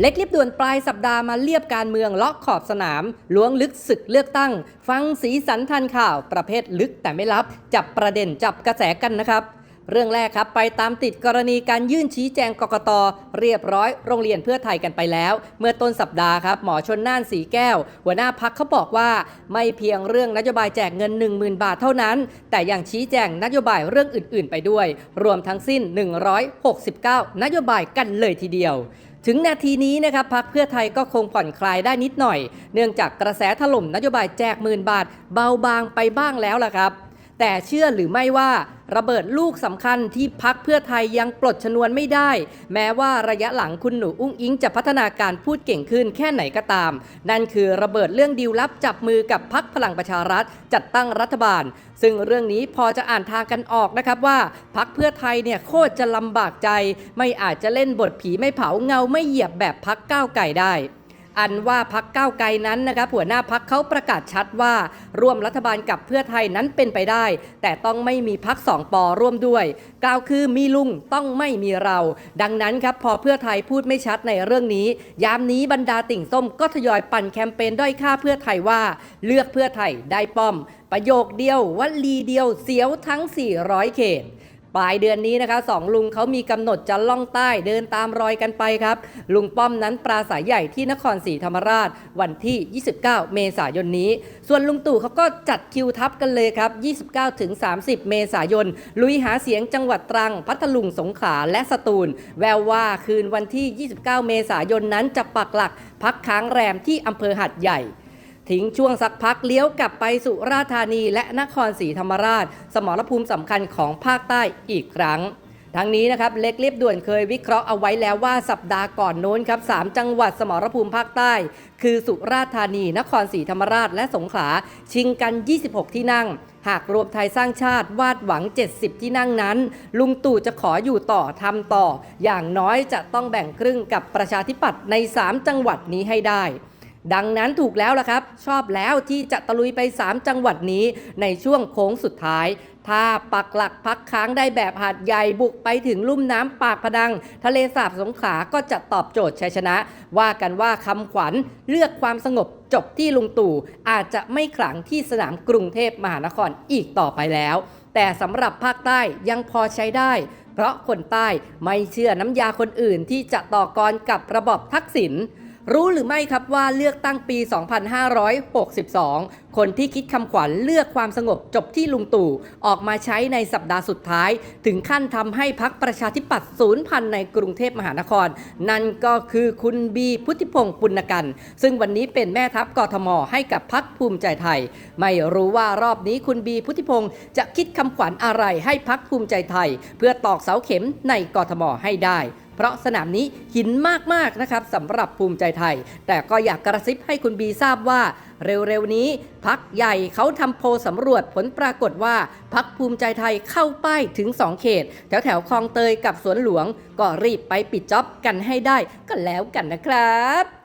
เล็กลิบด่วนปลายสัปดาห์มาเลียบการเมืองเลาะขอบสนามล้วงลึกศึกเลือกตั้ง ฟังสีสันทันข่าวประเภทลึกแต่ไม่ลับ จับประเด็นจับกระแสกันนะครับ เรื่องแรกครับไปตามติดกรณีการยื่นชี้แจงกกตเรียบร้อยโรงเรียนเพื่อไทยกันไปแล้ว เมื่อต้นสัปดาห์ครับหมอชนน่านสีแก้ว หัวหน้าพักเขาบอกว่า ไม่เพียงเรื่องนโยบายแจกเงิน 10,000 บาทเท่านั้น แต่ยังชี้แจงนโยบายเรื่องอื่น ๆ ไปด้วย รวมทั้งสิ้น 169 นโยบายกันเลยทีเดียว ถึงนาทีนี้นะครับพักเพื่อไทยก็คงผ่อนคลายได้นิดหน่อย เนื่องจากกระแสถล่มนโยบายแจกหมื่นบาท เบาบางไปบ้างแล้วล่ะครับ แต่เชื่อหรือไม่ว่า ระเบิดลูกสำคัญที่พักเพื่อไทยยังปลดชนวนไม่ได้ แม้ว่าระยะหลังคุณหนูอุ้งอิงจะพัฒนาการพูดเก่งขึ้นแค่ไหนก็ตาม นั่นคือระเบิดเรื่องดีลลับจับมือกับพักพลังประชารัฐ จัดตั้งรัฐบาล ซึ่งเรื่องนี้พอจะอ่านทางกันออกนะครับว่าพักเพื่อไทยเนี่ยโคตรจะลำบากใจ ไม่อาจจะเล่นบทผีไม่เผาเงาไม่เหยียบแบบพักก้าวไก่ได้ อันว่าพักก้าวไกลนั้นนะครับหัวหน้าพักเขาประกาศชัดว่า ร่วมรัฐบาลกับเพื่อไทยนั้นเป็นไปได้ แต่ต้องไม่มีพักสองปอร่วมด้วยกล่าวคือมีลุงต้องไม่มีเรา ดังนั้นครับพอเพื่อไทยพูดไม่ชัดในเรื่องนี้ ยามนี้บรรดาติ่งส้มก็ทยอยปั่นแคมเปญด้อยค่าเพื่อไทยว่า เลือกเพื่อไทยได้ป้อม ประโยคเดียววลีเดียวเสียวทั้ง 400 เขต ปลายเดือนนี้นะคะสองลุงเขามีกำหนดจะล่องใต้เดินตามรอยกันไปครับ ลุงป้อมนั้นปราศัยใหญ่ที่นครศรีธรรมราช วันที่ 29 เมษายนนี้ ส่วนลุงตู่เขาก็จัดคิวทับกันเลยครับ 29ถึง30 เมษายน ลุยหาเสียงจังหวัดตรัง พัทลุงสงขลาและสตูล แววว่าคืนวันที่ 29 เมษายนนั้นจะปักหลักพักค้างแรมที่อำเภอหัดใหญ่ ทิ้งช่วงสักพักเลี้ยวกลับไปสุราษฎร์ธานีและนครศรีธรรมราช สมรภูมิสำคัญของภาคใต้อีกครั้งทั้งนี้นะครับเล็กเรียบด่วนเคยวิเคราะห์เอาไว้แล้วว่าสัปดาห์ก่อนโน้นครับสามจังหวัดสมรภูมิภาคใต้ คือสุราษฎร์ธานี นครศรีธรรมราชและสงขลาชิงกัน 26 ที่นั่ง หากรวมไทยสร้างชาติวาดหวัง 70 ที่นั่งนั้น ลุงตู่จะขออยู่ต่อทำต่อ อย่างน้อยจะต้องแบ่งครึ่งกับประชาธิปัตย์ใน 3 จังหวัดนี้ให้ได้ ดังนั้นถูกแล้วล่ะครับ ชอบแล้วที่จะตะลุยไป 3 จังหวัดนี้ในช่วงโค้งสุดท้าย ถ้าปักหลักพักค้างได้แบบหาดใหญ่บุกไปถึงลุ่มน้ำปากพดัง ทะเลสาบสงขลาก็จะตอบโจทย์ชัยชนะ ว่ากันว่าคำขวัญเลือกความสงบจบที่ลุงตู่อาจจะไม่ขลังที่สนามกรุงเทพมหานครอีกต่อไปแล้ว แต่สำหรับภาคใต้ยังพอใช้ได้เพราะคนใต้ไม่เชื่อน้ำยาคนอื่นที่จะต่อกรกับระบอบทักษิณ รู้หรือไม่ครับว่าเลือกตั้งปี 2562 คนที่คิดคำขวัญเลือกความสงบจบที่ลุงตู่ออกมาใช้ในสัปดาห์สุดท้าย ถึงขั้นทำให้พักประชาธิปัตย์ศูนย์พันในกรุงเทพมหานคร นั่นก็คือคุณบีพุทธิพงศ์ปุณกัน ซึ่งวันนี้เป็นแม่ทัพกทม ให้กับพักภูมิใจไทย ไม่รู้ว่ารอบนี้คุณบีพุทธิพงศ์จะคิดคำขวัญอะไรให้พักภูมิใจไทย เพื่อตอกเสาเข็มในกทมให้ได้ เพราะสนามนี้หินมากๆนะครับสำหรับภูมิใจไทย แต่ก็อยากกระซิบให้คุณบีทราบว่า เร็วๆนี้พักใหญ่เขาทำโพสำรวจผลปรากฏว่าพักภูมิใจไทยเข้าป้ายถึง 2 เขต แถวแถวๆคลองเตยกับสวนหลวง ก็รีบไปปิดจ็อบกันให้ได้ก็แล้วกันนะครับ